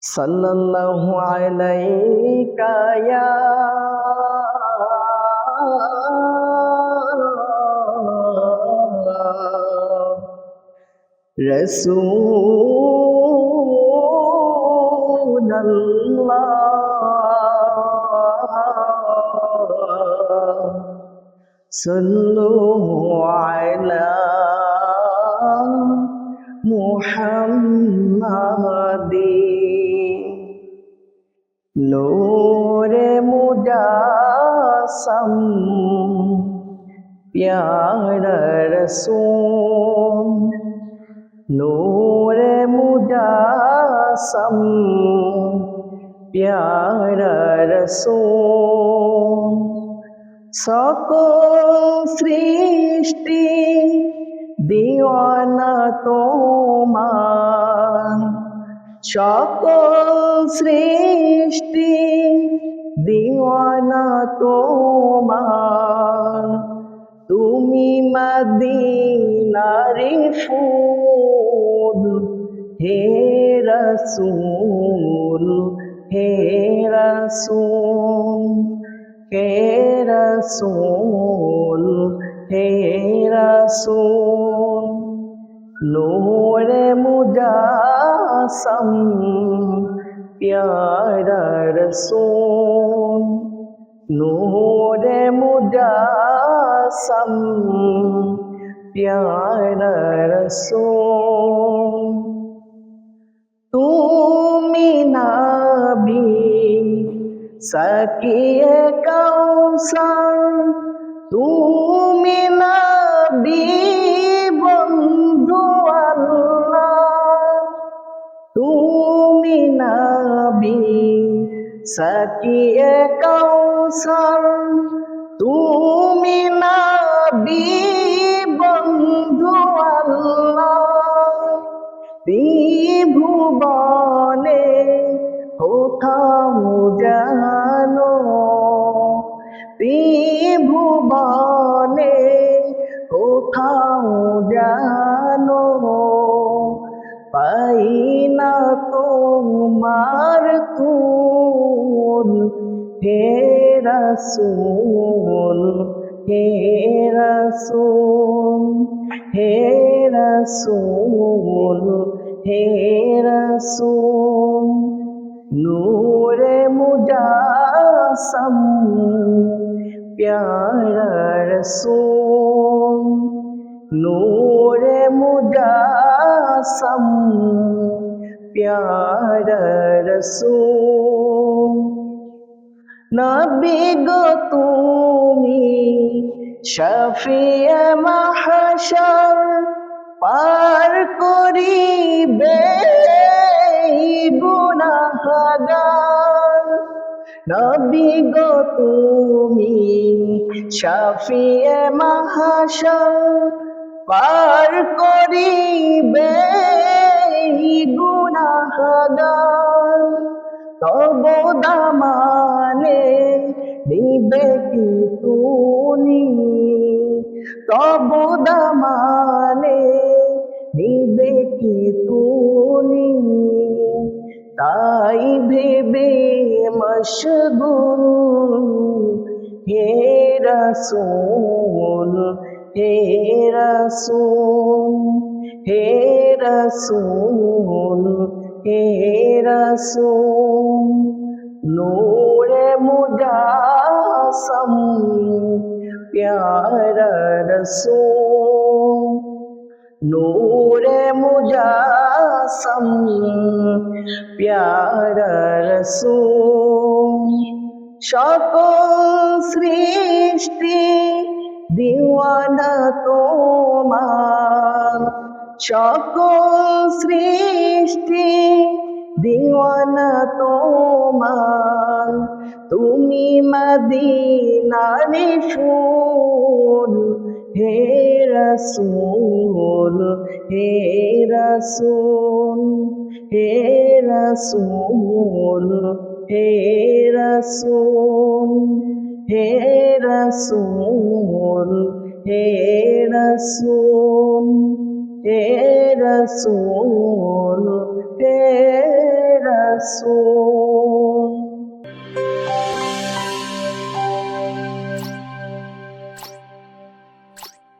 صلى الله عليك يا رسول الله صلوا على محمد नूर मुजासम प्यार रसूम। नूर मुजासम प्यार रसूम। सको सृष्टि दीवाना तोमा। সকল সৃষ্টি দিওয়ানা তোমার। তুমি মদিনারি ফুল, হে রসুল হে রসুল হে রসুল হে রসুল। নূর মুজাসম প্যারা রসুল নূর মুজাসম প্যারা রসুল তুমি নবী সকিয়ে কৌশল তুমি নবী সকিয়ে কৌশল তুমি নবী বন্ধু আল্লাহ। ত্রিভুবনে কোথাও জানো? ত্রিভুবনে জানো? পাই না তোমার তুল হে রসুল হে রসুল হে রসুল হে রসুল নূরে মুজাসম প্যারা রসুল নূরে মুজাসম প্যারা রসুল নবী গো তুমি, শফিয়ে মাহশর পার করিবে গুনাহগার। নবী গো তুমি, শফিয়ে মাহশর পার করিবে গুনাহগার। তব দামানে তুনি তব দামানে নিবে কি তুনি তাই ভেবে মশগুল হে রসুল হে রসুল হে রসুল হে রসুল, নূরে প্যারা রসুল নূরে মুজাসম প্যারা রসুল সকল সৃষ্টি দিওয়ানা তোমার সকল সৃষ্টি দিওয়ানা তোমার, তুমি মদিনারি ফুল হে রসুল হে রসুল হে রসুল হে রসুল হে রসুল হে রসুল হে রসুল, হে রসুল